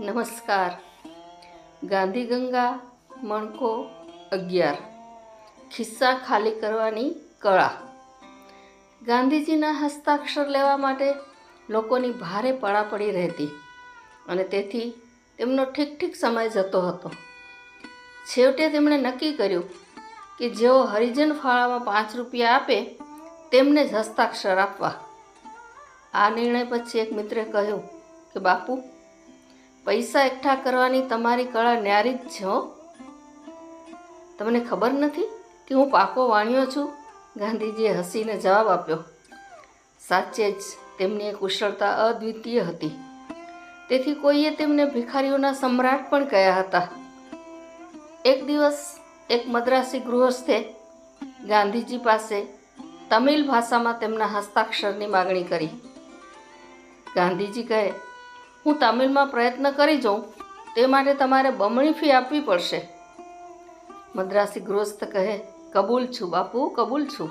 નમસ્કાર. ગાંધી ગંગા મણકો અગિયાર. ખિસ્સા ખાલી કરવાની કળા. ગાંધીજીના હસ્તાક્ષર લેવા માટે લોકોની ભારે પડાપડી રહેતી અને તેથી તેમનો ઠીક ઠીક સમય જતો હતો. છેવટે તેમણે નક્કી કર્યું કે જેઓ હરિજન ફાળામાં પાંચ રૂપિયા આપે તેમને જ હસ્તાક્ષર આપવા. આ નિર્ણય પછી એક મિત્રે કહ્યું કે, બાપુ પૈસા એકઠા કરવાની તમારી કળા ન્યારી જ છો? તમને ખબર નથી કે હું પાકો વાણ્યો છું? ગાંધીજીએ હસીને જવાબ આપ્યો. સાચે જ તેમની કુશળતા અદ્વિતીય હતી. તેથી કોઈએ તેમને ભિખારીઓના સમ્રાટ પણ કહ્યા હતા? એક દિવસ એક મદ્રાસી ગૃહસ્થે ગાંધીજી પાસે તમિલ ભાષામાં તેમના હસ્તાક્ષરની માગણી કરી. ગાંધીજી કહે હું તમિલમાં પ્રયત્ન કરી જાઉં, તે માટે તમારે બમણી ફી આપવી પડશે. મદ્રાસી ગૃહસ્થ કહે, કબૂલ છું બાપુ, કબૂલ છું.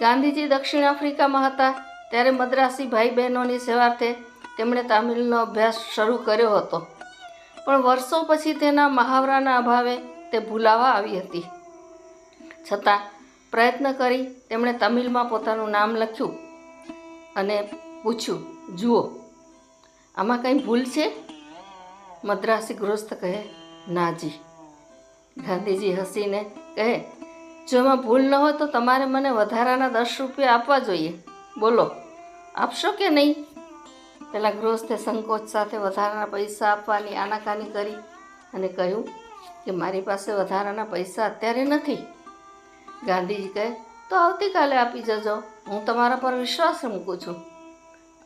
ગાંધીજી દક્ષિણ આફ્રિકામાં હતા, ત્યારે મદ્રાસી ભાઈ બહેનોની સેવાર્થે તેમણે તામિલનો અભ્યાસ શરૂ કર્યો હતો. પણ વર્ષો પછી તેના મહાવરાના અભાવે તે ભૂલાવા આવી હતી. છતાં, પ્રયત્ન કરી તેમણે તમિલમાં પોતાનું નામ લખ્યું અને પૂછ્યું, જુઓ આમાં કંઈ ભૂલ છે? મદ્રાસી ગૃહસ્થ કહે, નાજી. ગાંધીજી હસીને કહે, જો એમાં ભૂલ ન હોય તો તમારે મને વધારાના દસ રૂપિયા આપવા જોઈએ. બોલો, આપશો કે નહીં? પેલા ગૃહસ્થે સંકોચ સાથે વધારાના પૈસા આપવાની આનાકાની કરી અને કહ્યું કે, મારી પાસે વધારાના પૈસા અત્યારે નથી. ગાંધીજી કહે, તો આવતીકાલે આપી જજો. હું તમારા પર વિશ્વાસ મૂકું છું.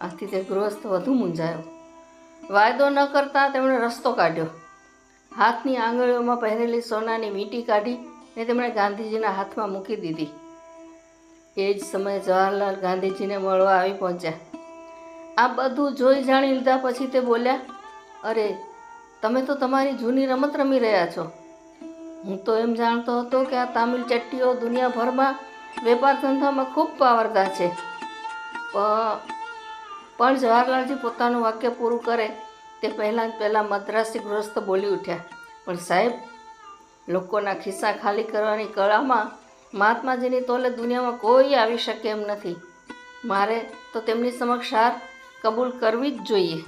આથી તે ગૃહસ્થ વધુ મૂંઝાયો. વાયદો ન કરતાં તેમણે રસ્તો કાઢ્યો. હાથની આંગળીઓમાં પહેરેલી સોનાની વીંટી કાઢી ને તેમણે ગાંધીજીના હાથમાં મૂકી દીધી. એ જ સમયે જવાહરલાલ ગાંધીજીને મળવા આવી પહોંચ્યા. આ બધું જોઈ જાણી લીધા પછી તે બોલ્યા, અરે, તમે તો તમારી જૂની રમત રમી રહ્યા છો. હું તો એમ જાણતો હતો કે આ તામિલ ચટ્ટીઓ દુનિયાભરમાં વેપાર ધંધામાં ખૂબ પાવરદાર છે. પ- પણ જવાહરલાલજી પોતાનું વાક્ય પૂરું કરે તે પહેલાં જ પહેલાં મદ્રાસી ગૃહસ્થ બોલી ઉઠ્યા. પણ સાહેબ, લોકોના ખિસ્સા ખાલી કરવાની કળામાં મહાત્માજીની તોલે દુનિયામાં કોઈ આવી શકે એમ નથી. મારે તો તેમની સમક્ષ હાર કબૂલ કરવી જ જોઈએ.